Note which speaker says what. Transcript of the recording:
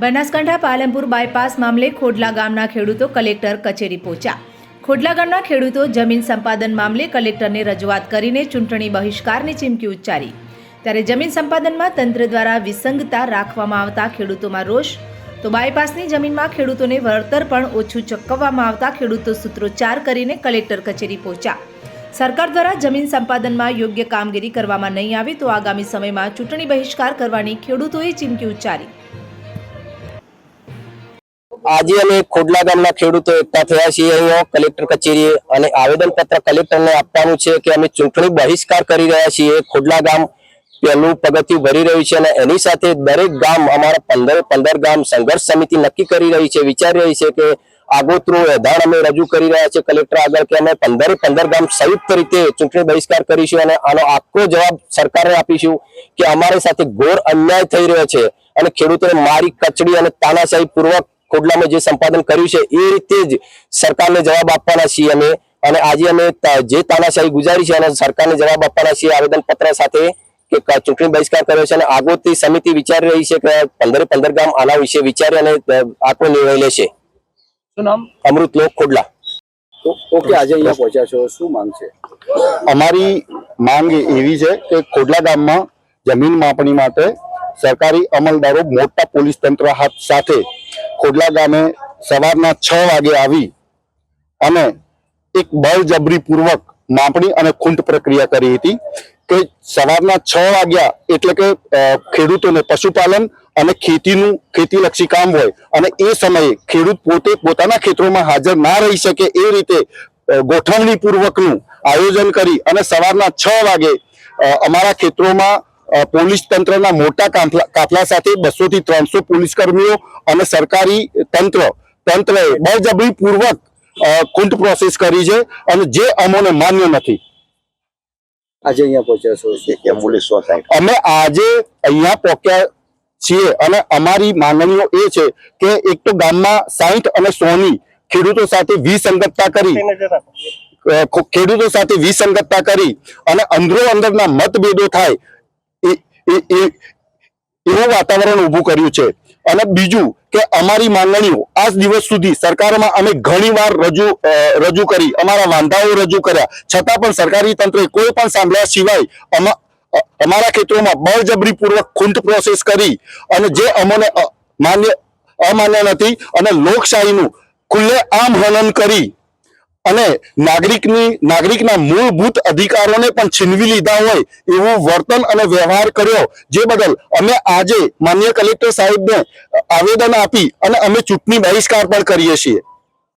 Speaker 1: Banaskantha Palanpur bypass મામલે ખોડલા ગામના ખેડૂતો કલેક્ટર કચેરી પહોંચ્યા. ખોડલા ગામના ખેડૂતો જમીન સંપાદન મામલે કલેક્ટરને રજૂઆત કરીને ચૂંટણી બહિષ્કારની ચીમકી ઉચ્ચારી. ત્યારે જમીન સંપાદનમાં તંત્ર દ્વારા વિસંગતા રાખવામાં આવતા ખેડૂતોમાં રોષ, તો બાયપાસની જમીનમાં ખેડૂતોને વળતર પણ ઓછું ચૂકવવામાં આવતા ખેડૂતો સૂત્રોચ્ચાર કરીને કલેક્ટર કચેરી પહોંચ્યા. સરકાર દ્વારા જમીન સંપાદનમાં યોગ્ય કામગીરી કરવામાં નહીં આવે તો આગામી સમયમાં ચૂંટણી બહિષ્કાર કરવાની ખેડૂતોએ ચીમકી ઉચ્ચારી.
Speaker 2: આજે અમે ખોડલા ગામના ખેડૂતો એકઠા થયા છીએ અહીંયા કલેક્ટર કચેરીએ અને આવેદનપત્ર કલેક્ટરને આપવાનું છે કે અમે ચૂંટણી બહિષ્કાર કરી રહ્યા છીએ. ખોડલા ગામ પહેલું પગથિયું ભરી રહ્યું છે અને એની સાથે દરેક ગામ અમારા પંદર પંદર ગામ સંઘર્ષ સમિતિ નક્કી કરી રહી છે, વિચારી રહી છે કે આગોતરું એધાણ અમે રજૂ કરી રહ્યા છે કલેક્ટર આગળ કે અમે પંદરે પંદર ગામ સંયુક્ત રીતે ચૂંટણી બહિષ્કાર કરીશું અને આનો આખો જવાબ સરકારને આપીશું કે અમારી સાથે ઘોર અન્યાય થઈ રહ્યો છે અને ખેડૂતોને મારી કચડી અને તાનાશાહી પૂર્વક ખોડલામાં જે સંપાદન કર્યું છે એ રીતે જ સરકારને જવાબ આપવાના છીએ અમે. અને આજે અમે જે તાનાશાહી ગુજારી છે અને સરકારને જવાબ આપવાના છીએ આવેદનપત્ર સાથે કે ચૂંટણી બહિષ્કાર કર્યો છે અને આગોતરી સમિતિ વિચારી રહી છે કે પંદરે પંદર ગામ આના વિશે વિચારી અને આખો નિર્ણય લેશે.
Speaker 3: શું નામ?
Speaker 2: અમૃત લોક ખોડલા.
Speaker 3: ઓકે આજે અહીંયા પહોંચ્યા છો. શું માંગ છે?
Speaker 4: અમારી માંગ એવી છે કે ખોડલા ગામમાં જમીન માપણી માટે સરકારી અમલદારો મોટા પોલીસ તંત્ર હાથ સાથે ખોડલા ગામે સવારના છ વાગે આવી અને એક બળજબરીપૂર્વક માપણી અને ખૂંટ પ્રક્રિયા કરી હતી કે સવારના છ વાગ્યા એટલે કે ખેડૂતોને પશુપાલન અને ખેતીનું, ખેતીલક્ષી કામ હોય અને એ સમયે ખેડૂત પોતે પોતાના ખેતરોમાં હાજર ના રહી શકે એ રીતે ગોઠવણીપૂર્વકનું આયોજન કરી અને સવારના છ વાગે અમારા ખેતરોમાં પોલીસ તંત્રના મોટા કાફલા કાફલા સાથે બસો થી ત્રણસો પોલીસ કર્મીઓ અને સરકારી તંત્ર તંત્રએ બળજબરી પૂર્વક ખૂંટ પ્રોસેસ કરી છે અને જે અમોને માન્ય નથી.
Speaker 3: આજે અહીંયા પહોંચ્યા છો?
Speaker 4: એમ્બ્યુલન્સ અમે આજે અહીંયા પહોંચ્યા છીએ અને અમારી માંગણીઓ એ છે કે એક તો ગામમાં સાહીઠ અને સોની ખેડૂતો સાથે વિસંગતતા કરી ખેડૂતો સાથે વિસંગતતા કરી અને અંદરો અંદરના મતભેદો થાય એવું વાતાવરણ ઊભું કર્યું છે. અને બીજું કે અમારી માંગણીઓ આજ દિવસ સુધી સરકારમાં અમે ઘણીવાર રજૂ રજૂ કરી, અમારા વાંધાઓ રજૂ કર્યા. છતાં પણ સરકારી તંત્રે કોઈ પણ સાંભળ્યા સિવાય અમા- અમારા ખેતરોમાં બળજબરીપૂર્વક ખૂંટ પ્રોસેસ કરી અને જે અમને માન્ય, અમાન્ય નથી અને લોકશાહીનું ખુલ્લે આમ હનન કરી અને નાગરિકની, નાગરિકના મૂળભૂત અધિકારોને પણ છીનવી લીધા હોય એવું વર્તન અને વ્યવહાર કર્યો. જે બદલ અમે આજે માન્ય કલેક્ટર સાહેબને આવેદન આપી અને અમે ચૂંટણી બહિષ્કાર પણ કરીએ છીએ.